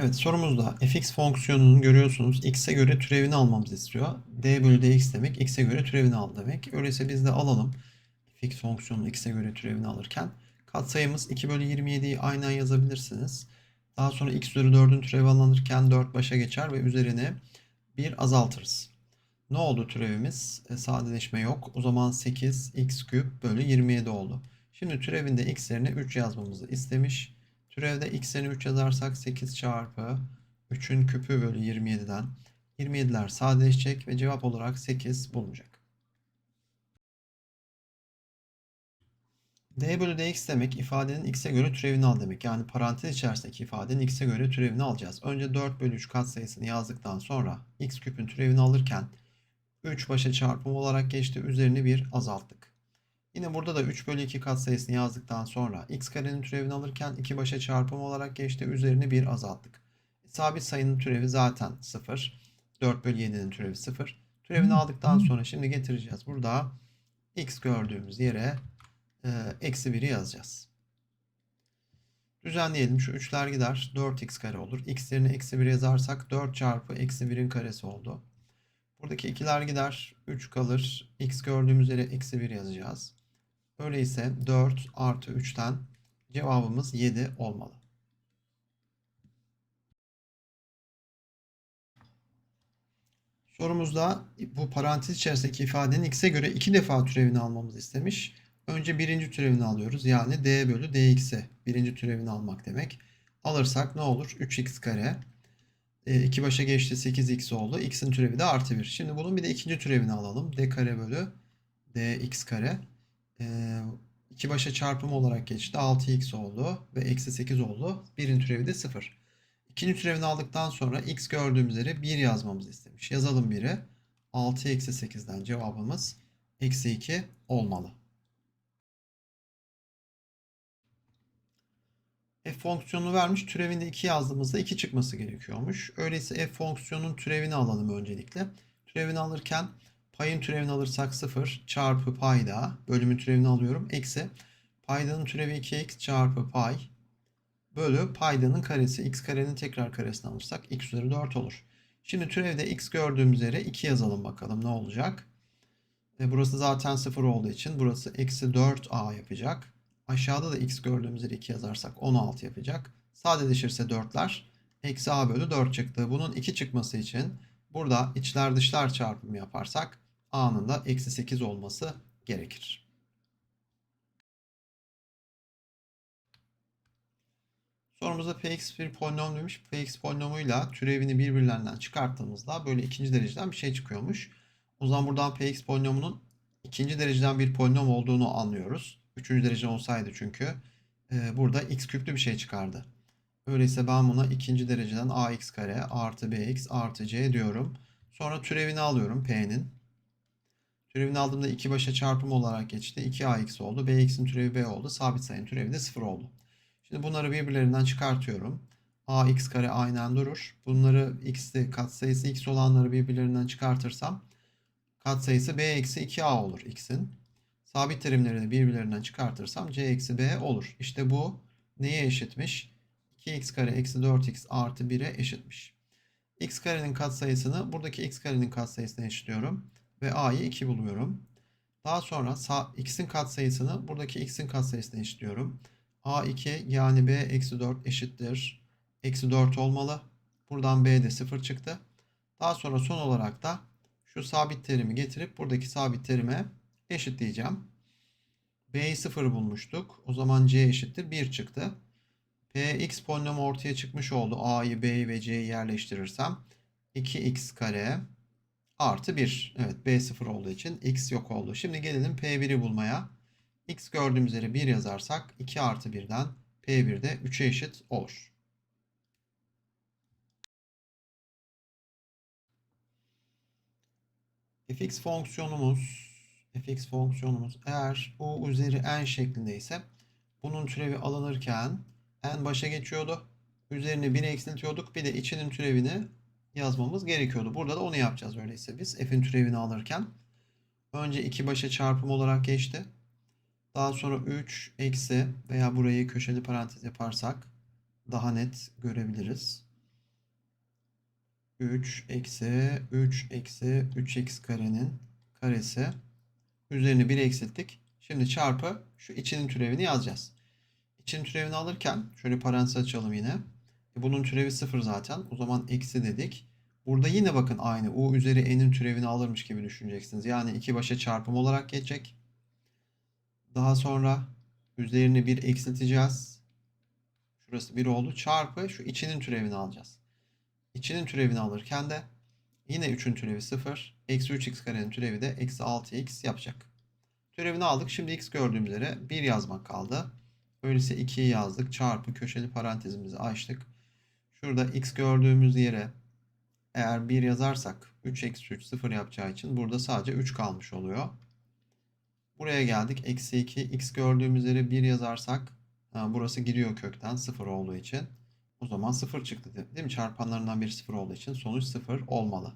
Evet sorumuzda fx fonksiyonunu görüyorsunuz. x'e göre türevini almamızı istiyor. d bölü dx demek x'e göre türevini al demek. Öyleyse biz de alalım. fx fonksiyonunu x'e göre türevini alırken katsayımız 2 bölü 27'yi aynen yazabilirsiniz. Daha sonra x üzeri 4'ün türevi alınırken 4 başa geçer ve üzerine 1 azaltırız. Ne oldu türevimiz? E, sadeleşme yok. O zaman 8 x küp bölü 27 oldu. Şimdi türevinde x yerine 3 yazmamızı istemiş. Türevde x yerine 3 yazarsak 8 çarpı 3'ün küpü bölü 27'den 27'ler sadeleşecek ve cevap olarak 8 bulunacak. d bölü dx demek ifadenin x'e göre türevini al demek. Yani parantez içerisindeki ifadenin x'e göre türevini alacağız. Önce 4 bölü 3 katsayısını yazdıktan sonra x küpün türevini alırken 3 başa çarpım olarak geçti. Üzerini 1 azalttık. Yine burada da 3 bölü 2 katsayısını yazdıktan sonra x karenin türevini alırken 2 başa çarpım olarak geçti. Üzerini 1 azalttık. Sabit sayının türevi zaten 0. 4 bölü 7'nin türevi 0. Türevini aldıktan sonra şimdi getireceğiz. Burada x gördüğümüz yere e, eksi 1'i yazacağız. Düzenleyelim. Şu 3'ler gider. 4x kare olur. x yerine eksi 1 yazarsak 4 çarpı eksi 1'in karesi oldu. Buradaki ikiler gider. 3 kalır. x gördüğümüz yere eksi 1 yazacağız. Öyleyse 4 artı 3'ten cevabımız 7 olmalı. Sorumuzda bu parantez içerisindeki ifadenin x'e göre iki defa türevini almamızı istemiş. Önce birinci türevini alıyoruz. Yani d bölü dx'e birinci türevini almak demek. Alırsak ne olur? 3x kare. 2 başa geçti 8x oldu. x'in türevi de artı 1. Şimdi bunun bir de ikinci türevini alalım. d kare bölü dx kare. 2 başa çarpım olarak geçti. 6x oldu ve eksi 8 oldu. Birin türevi de 0. İkinci türevini aldıktan sonra x gördüğümüz yere 1 yazmamızı istemiş. Yazalım 1'i. 6 eksi 8'den cevabımız eksi 2 olmalı. f fonksiyonunu vermiş. Türevinde 2 yazdığımızda 2 çıkması gerekiyormuş. Öyleyse f fonksiyonunun türevini alalım öncelikle. Türevini alırken payın türevini alırsak 0 çarpı payda bölümün türevini alıyorum. Eksi paydanın türevi 2x çarpı pay bölü paydanın karesi. x karenin tekrar karesini alırsak x üzeri 4 olur. Şimdi türevde x gördüğümüz yere 2 yazalım bakalım ne olacak. E burası zaten 0 olduğu için burası eksi 4a yapacak. Aşağıda da x gördüğümüz yere 2 yazarsak 16 yapacak. Sadeleşirse 4'ler eksi a bölü 4 çıktı. Bunun 2 çıkması için burada içler dışlar çarpımı yaparsak a'nın da eksi 8 olması gerekir. Sorumuzda px bir polinom demiş. px polinomuyla türevini birbirlerinden çıkarttığımızda böyle ikinci dereceden bir şey çıkıyormuş. O zaman buradan px polinomunun ikinci dereceden bir polinom olduğunu anlıyoruz. Üçüncü derece olsaydı çünkü e, burada x küplü bir şey çıkardı. Öyleyse ben buna ikinci dereceden ax kare artı bx artı c diyorum. Sonra türevini alıyorum p'nin. Türevini aldığımda 2 başa çarpım olarak geçti. 2ax oldu. bx'in türevi b oldu. Sabit sayının türevi de 0 oldu. Şimdi bunları birbirlerinden çıkartıyorum. ax kare aynen durur. Bunları x'te katsayısı x olanları birbirlerinden çıkartırsam katsayısı b eksi 2a olur x'in. Sabit terimleri de birbirlerinden çıkartırsam c eksi b olur. İşte bu neye eşitmiş? 2x kare eksi 4x artı 1'e eşitmiş. x karenin katsayısını buradaki x karenin katsayısına eşitliyorum. Ve a'yı 2 buluyorum. Daha sonra x'in katsayısını buradaki x'in katsayısına eşitliyorum. a2 yani b eksi 4 eşittir. Eksi 4 olmalı. Buradan b de 0 çıktı. Daha sonra son olarak da şu sabit terimi getirip buradaki sabit terime eşitleyeceğim. B'yi 0 bulmuştuk. O zaman C eşittir 1 çıktı. Px polinomu ortaya çıkmış oldu. A'yı, B'yi ve C'yi yerleştirirsem 2x kare artı 1. Evet B 0 olduğu için x yok oldu. Şimdi gelelim P1'i bulmaya. x gördüğümüz yere 1 yazarsak 2 artı 1'den P1 de 3'e eşit olur. fx fonksiyonumuz fx fonksiyonumuz eğer u üzeri n şeklinde ise bunun türevi alınırken n başa geçiyordu. Üzerine 1 eksiltiyorduk. Bir de içinin türevini yazmamız gerekiyordu. Burada da onu yapacağız öyleyse biz f'in türevini alırken. Önce 2 başa çarpım olarak geçti. Daha sonra 3 eksi veya burayı köşeli parantez yaparsak daha net görebiliriz. 3 eksi 3 eksi 3x karenin karesi. Üzerini 1 eksilttik. Şimdi çarpı şu içinin türevini yazacağız. İçinin türevini alırken şöyle parantez açalım yine. E bunun türevi 0 zaten. O zaman eksi dedik. Burada yine bakın aynı. U üzeri n'in türevini alırmış gibi düşüneceksiniz. Yani iki başa çarpım olarak geçecek. Daha sonra üzerini 1 eksilteceğiz. Şurası 1 oldu. Çarpı şu içinin türevini alacağız. İçinin türevini alırken de yine 3'ün türevi 0. Eksi 3x karenin türevi de eksi 6x yapacak. Türevini aldık. Şimdi x gördüğümüz yere 1 yazmak kaldı. Öyleyse 2'yi yazdık. Çarpı köşeli parantezimizi açtık. Şurada x gördüğümüz yere eğer 1 yazarsak 3 eksi 3 0 yapacağı için burada sadece 3 kalmış oluyor. Buraya geldik. Eksi 2 x gördüğümüz yere 1 yazarsak burası giriyor kökten 0 olduğu için. O zaman 0 çıktı değil mi? Çarpanlarından biri 0 olduğu için sonuç 0 olmalı.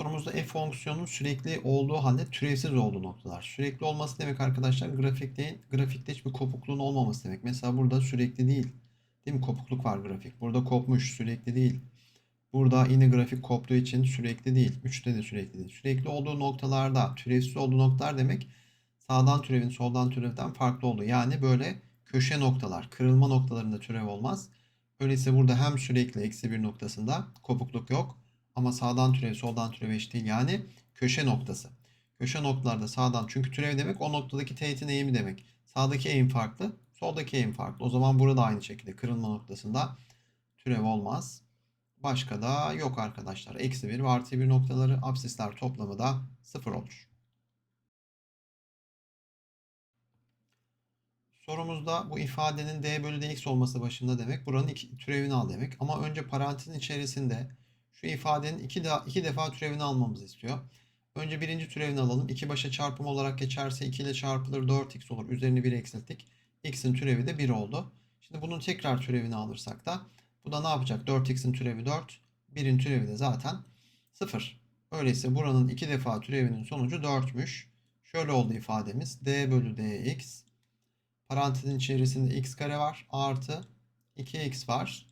Sorumuzda f fonksiyonunun sürekli olduğu halde türevsiz olduğu noktalar. Sürekli olması demek arkadaşlar grafikte, grafikte hiçbir kopukluğun olmaması demek. Mesela burada sürekli değil. Değil mi? Kopukluk var grafik. Burada kopmuş sürekli değil. Burada yine grafik koptuğu için sürekli değil. 3'te de sürekli değil. Sürekli olduğu noktalarda türevsiz olduğu noktalar demek sağdan türevin soldan türevden farklı olduğu. Yani böyle köşe noktalar, kırılma noktalarında türev olmaz. Öyleyse burada hem sürekli eksi bir noktasında kopukluk yok. Ama sağdan türev soldan türev eşit değil. Yani köşe noktası. Köşe noktalarda sağdan çünkü türev demek o noktadaki teğetin eğimi demek. Sağdaki eğim farklı, soldaki eğim farklı. O zaman burada aynı şekilde kırılma noktasında türev olmaz. Başka da yok arkadaşlar. Eksi 1 ve artı 1 noktaları absisler toplamı da 0 olur. Sorumuzda bu ifadenin d bölü dx olması başında demek. Buranın iki, türevini al demek. Ama önce parantezin içerisinde şu ifadenin iki, de, iki defa türevini almamızı istiyor. Önce birinci türevini alalım. 2 başa çarpım olarak geçerse 2 ile çarpılır 4x olur. Üzerini 1 eksilttik. X'in türevi de 1 oldu. Şimdi bunun tekrar türevini alırsak da bu da ne yapacak? 4x'in türevi 4. 1'in türevi de zaten 0. Öyleyse buranın iki defa türevinin sonucu 4'müş. Şöyle oldu ifademiz. d bölü dx. Parantezin içerisinde x kare var. Artı 2x var.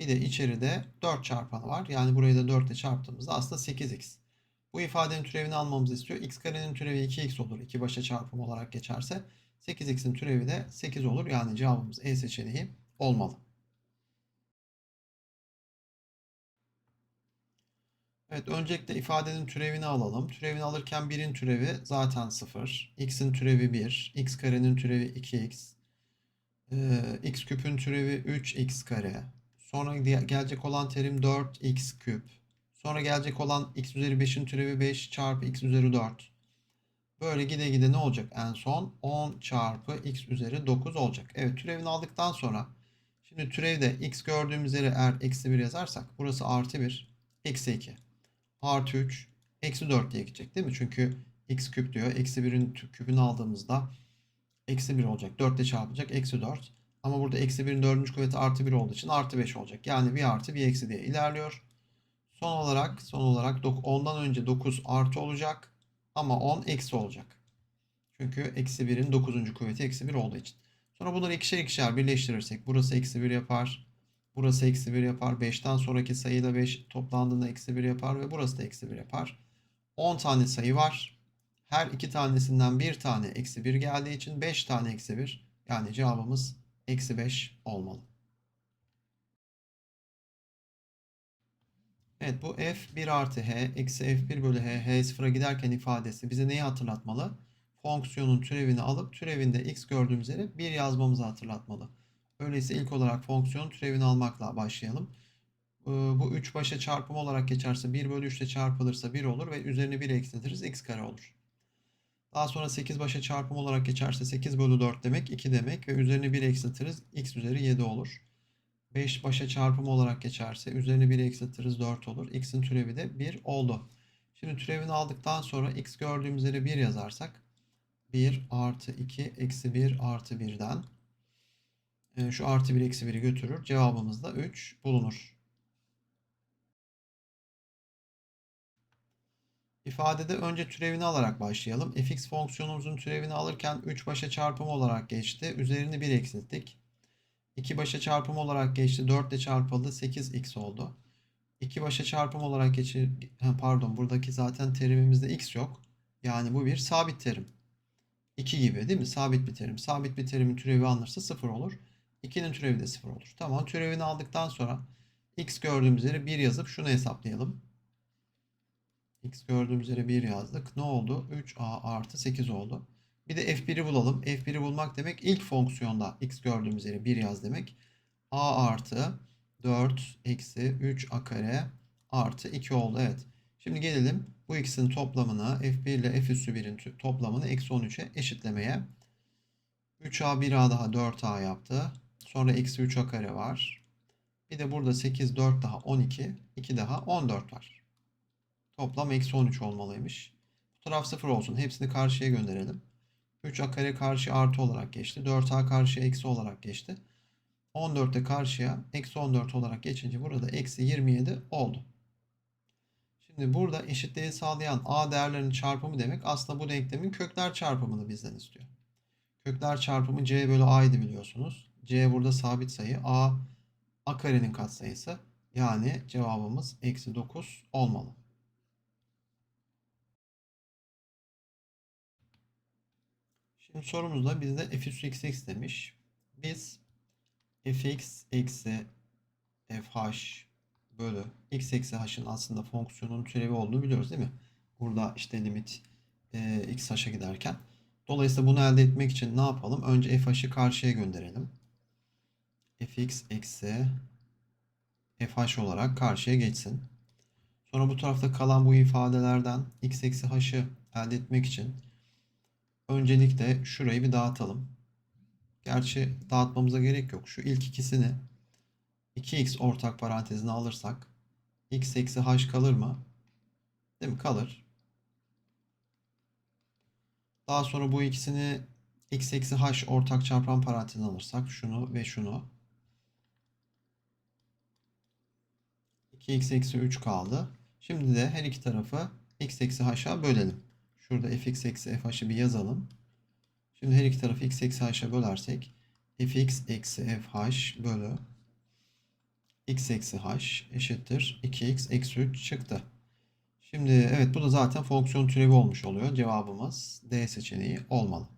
Bir de içeride 4 çarpanı var. Yani burayı da 4 ile çarptığımızda aslında 8x. Bu ifadenin türevini almamızı istiyor. x karenin türevi 2x olur. 2 başa çarpım olarak geçerse. 8x'in türevi de 8 olur. Yani cevabımız E seçeneği olmalı. Evet öncelikle ifadenin türevini alalım. Türevini alırken 1'in türevi zaten 0. x'in türevi 1. x karenin türevi 2x. Ee, x küpün türevi 3x kare. Sonra gelecek olan terim 4x küp. Sonra gelecek olan x üzeri 5'in türevi 5 çarpı x üzeri 4. Böyle gide gide ne olacak en son? 10 çarpı x üzeri 9 olacak. Evet türevini aldıktan sonra şimdi türevde x gördüğümüz yere eğer eksi 1 yazarsak burası artı 1 eksi 2 artı 3 eksi 4 diye gidecek değil mi? Çünkü x küp diyor. Eksi 1'in küpünü aldığımızda eksi 1 olacak. 4 ile çarpılacak. Eksi 4. Ama burada eksi 1'in 4. kuvveti artı 1 olduğu için artı 5 olacak. Yani bir artı bir eksi diye ilerliyor. Son olarak son olarak 10'dan önce 9 artı olacak. Ama 10 eksi olacak. Çünkü eksi 1'in 9. kuvveti eksi 1 olduğu için. Sonra bunları ikişer ikişer birleştirirsek burası eksi 1 yapar. Burası eksi 1 yapar. 5'ten sonraki sayı da 5 toplandığında eksi 1 yapar ve burası da eksi 1 yapar. 10 tane sayı var. Her iki tanesinden bir tane eksi 1 geldiği için 5 tane eksi 1. Yani cevabımız eksi 5 olmalı. Evet bu f 1 artı h eksi f1 bölü h h sıfıra giderken ifadesi bize neyi hatırlatmalı? Fonksiyonun türevini alıp türevinde x gördüğümüz yere 1 yazmamızı hatırlatmalı. Öyleyse ilk olarak fonksiyon türevini almakla başlayalım. Ee, bu 3 başa çarpım olarak geçerse 1 bölü 3 ile çarpılırsa 1 olur ve üzerine 1 eksiltiriz x kare olur. Daha sonra 8 başa çarpım olarak geçerse 8 bölü 4 demek 2 demek ve üzerine 1 eksiltiriz x üzeri 7 olur. 5 başa çarpım olarak geçerse üzerine 1 eksiltiriz 4 olur. x'in türevi de 1 oldu. Şimdi türevini aldıktan sonra x gördüğümüz yere 1 yazarsak 1 artı 2 eksi 1 artı 1'den e, şu artı 1 eksi 1'i götürür. Cevabımız da 3 bulunur. İfadede önce türevini alarak başlayalım. fx fonksiyonumuzun türevini alırken 3 başa çarpım olarak geçti. Üzerini 1 eksilttik. 2 başa çarpım olarak geçti. 4 ile çarpıldı. 8x oldu. 2 başa çarpım olarak geçir pardon buradaki zaten terimimizde x yok. Yani bu bir sabit terim. 2 gibi değil mi? Sabit bir terim. Sabit bir terimin türevi alınırsa 0 olur. 2'nin türevi de 0 olur. Tamam türevini aldıktan sonra x gördüğümüz yere 1 yazıp şunu hesaplayalım. x gördüğümüz yere 1 yazdık. Ne oldu? 3a artı 8 oldu. Bir de f1'i bulalım. f1'i bulmak demek ilk fonksiyonda x gördüğümüz yere 1 yaz demek. a artı 4 eksi 3a kare artı 2 oldu. Evet. Şimdi gelelim bu ikisinin toplamını f1 ile f üssü 1'in toplamını eksi 13'e eşitlemeye. 3a 1a daha 4a yaptı. Sonra eksi 3a kare var. Bir de burada 8 4 daha 12. 2 daha 14 var. Toplam eksi 13 olmalıymış. Bu taraf 0 olsun. Hepsini karşıya gönderelim. 3a kare karşı artı olarak geçti. 4a karşı eksi olarak geçti. 14 de karşıya eksi 14 olarak geçince burada eksi 27 oldu. Şimdi burada eşitliği sağlayan a değerlerinin çarpımı demek aslında bu denklemin kökler çarpımını bizden istiyor. Kökler çarpımı c bölü a'ydı biliyorsunuz. c burada sabit sayı. a a karenin katsayısı. Yani cevabımız eksi 9 olmalı. Şimdi sorumuzda bizde f üssü x demiş. Biz fx eksi fh bölü x eksi h'ın aslında fonksiyonun türevi olduğunu biliyoruz değil mi? Burada işte limit e, x h'a giderken. Dolayısıyla bunu elde etmek için ne yapalım? Önce fh'ı karşıya gönderelim. fx eksi fh olarak karşıya geçsin. Sonra bu tarafta kalan bu ifadelerden x eksi h'ı elde etmek için öncelikle şurayı bir dağıtalım. Gerçi dağıtmamıza gerek yok. Şu ilk ikisini 2x ortak parantezine alırsak x eksi h kalır mı? Değil mi? Kalır. Daha sonra bu ikisini x eksi h ortak çarpan parantezine alırsak şunu ve şunu 2x eksi 3 kaldı. Şimdi de her iki tarafı x eksi h'a bölelim. Şurada fx eksi fh'ı bir yazalım. Şimdi her iki tarafı x eksi h'a bölersek fx eksi fh bölü x eksi h eşittir 2x eksi 3 çıktı. Şimdi evet bu da zaten fonksiyon türevi olmuş oluyor. Cevabımız D seçeneği olmalı.